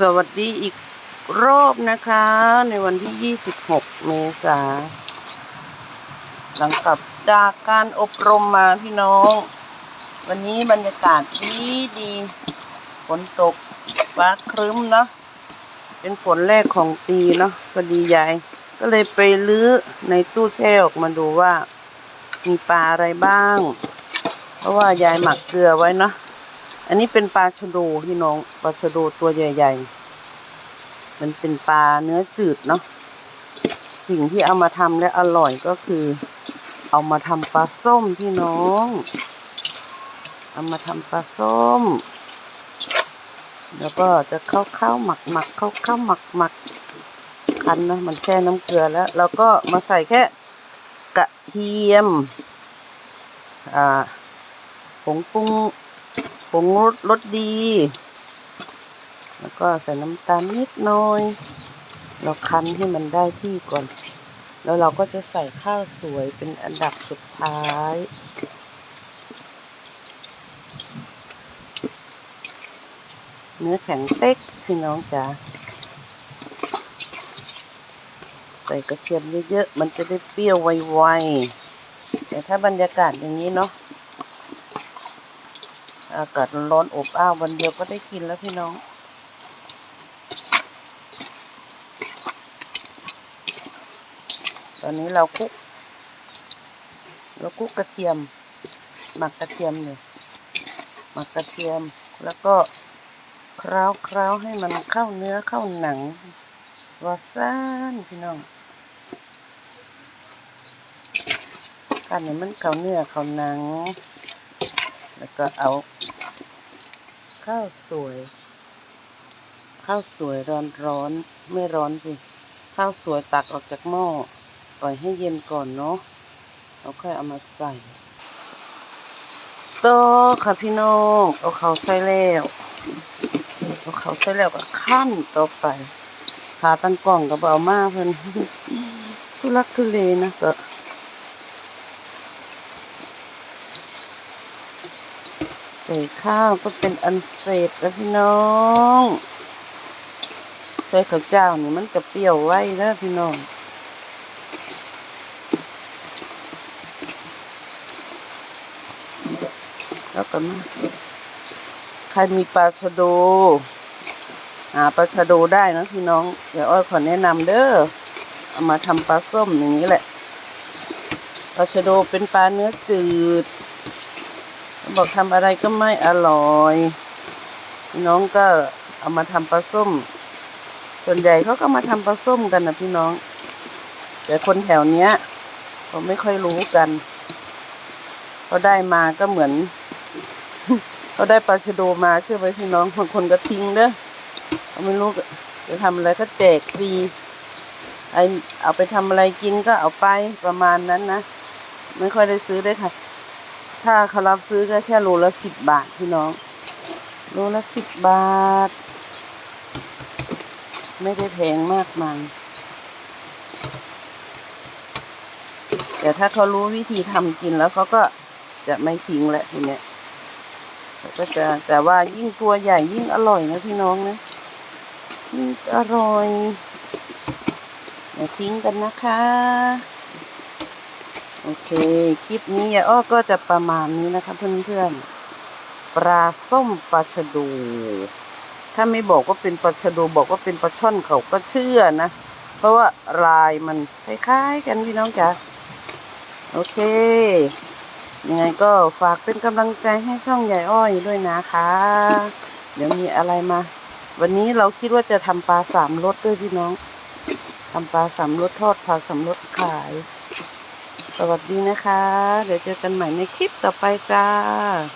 สวัสดีอีกรอบนะคะ ในวันที่ 26 เมษาหลังกลับจากการอบรมมาพี่น้อง วันนี้บรรยากาศดีดีฝนตกฟ้าครึ้มเนาะเป็นฝนแรกของปีเนาะพอดียายก็เลยไปลื้อในตู้แช่ออกมาดูว่า มีปลาอะไรบ้าง เพราะว่ายายหมักเกลือไว้เนาะ อันนี้เป็นปลาชะโดพี่น้องปลาชะโดตัวใหญ่ ๆ มันเป็นปลาเนื้อจืดเนาะสิ่งที่เอามาทำและอร่อยก็คือ เอามาทำปลาส้มพี่น้อง เอามาทำปลาส้ม แล้วก็จะเข้าเข้าหมักหมักเข้าเข้าหมักหมักคันนะมันแช่น้ำเกลือแล้วแล้วก็มาใส่แค่กระเทียม อ่าผงปรุง ผงรสรสดี แล้วก็ใส่น้ำตาลนิดหน่อย เราคั้นให้มันได้ที่ก่อน แล้วเราก็จะใส่ข้าวสวยเป็นอันดับสุดท้ายเนื้อแข็งเป๊กพี่น้องจ๋าใส่กระเทียมเยอะๆ มันจะได้เปรี้ยวไวๆ แต่ถ้าบรรยากาศอย่างนี้เนาะ อากาศร้อนอบอ้าววันเดียวก็ได้กินแล้วพี่น้อง ตอนนี้เราคุก เราคุกกระเทียม หมักกระเทียมเลยหมักกระเทียมแล้วก็คล้าเคล้าให้มันเข้าเนื้อเข้าหนังวาซานพี่น้องกันนี้มันเข้าเนื้อเข้าหนัง แล้วก็เอา ข้าวสวย ข้าวสวยร้อนร้อนๆไม่ร้อนสิ ข้าวสวยตักออกจากหม้อปล่อยให้เย็นก่อนเนาะเราค่อยเอามาใส่ต่อค่ะพี่น้องเอาเขาใส่แล้วเอาเขาใส่แล้วก็ขั้นต่อไปขาตั้งกล้องก็เบเอามาเพิ่นทุลักทุเลนะก็ ใส่ข้าวก็เป็นอันเสร็จแล้วพี่น้อง ใส่ข้าวเจ้านี่มันจะเปรี้ยวไว้แล้วพี่น้อง แล้วก็มาใครมีปลาชะโดหาปลาชะโดได้นะพี่น้อง เดี๋ยวอ้อยขอแนะนำเด้อ เอามาทำปลาส้มอย่างนี้แหละปลาชะโดเป็นปลาเนื้อจืด บอกทำอะไรก็ไม่อร่อยพี่น้องก็เอามาทำปลาส้ม ส่วนใหญ่เขาก็มาทำปลาส้มกันนะพี่น้อง แต่คนแถวเนี้ยเขาไม่ค่อยรู้กันเขาได้มาก็เหมือนเขาได้ปลาชะโดมาเชื่อไหมพี่น้องบางคนก็ทิ้งเด้อเขาไม่รู้จะทำอะไรก็แจกฟรีไอเอาไปทำอะไรกินก็เอาไปประมาณนั้นนะ ไม่ค่อยได้ซื้อได้ค่ะ ถ้าเขารับซื้อก็แค่โลละสิบบาทพี่น้อง โลละสิบบาท ไม่ได้แพงมากมายแต่ถ้าเขารู้วิธีทำกินแล้วเขาก็จะไม่ทิ้งแหละทีเนี้ยก็จะแต่ว่ายิ่งตัวใหญ่ยิ่งอร่อยนะพี่น้องนะยิ่งอร่อยอย่าทิ้งกันนะคะ โอเค คลิปนี้ยายอ้อก็จะประมาณนี้นะคะเพื่อนๆ ปลาส้มปลาชะดู ถ้าไม่บอกว่าเป็นปลาชะดูบอกว่าเป็นปลาช่อนเขาก็เชื่อนะ เพราะว่าลายมันคล้ายๆกันพี่น้องจ๋าโอเค ยังไงก็ฝากเป็นกำลังใจให้ช่องยายอ้อยด้วยนะคะ เดี๋ยวมีอะไรมา วันนี้เราคิดว่าจะทำปลาสามรสด้วยพี่น้องทำปลาสามรสทอดปลาสามรสขาย สวัสดีนะคะ เดี๋ยวเจอกันใหม่ในคลิปต่อไปจ้า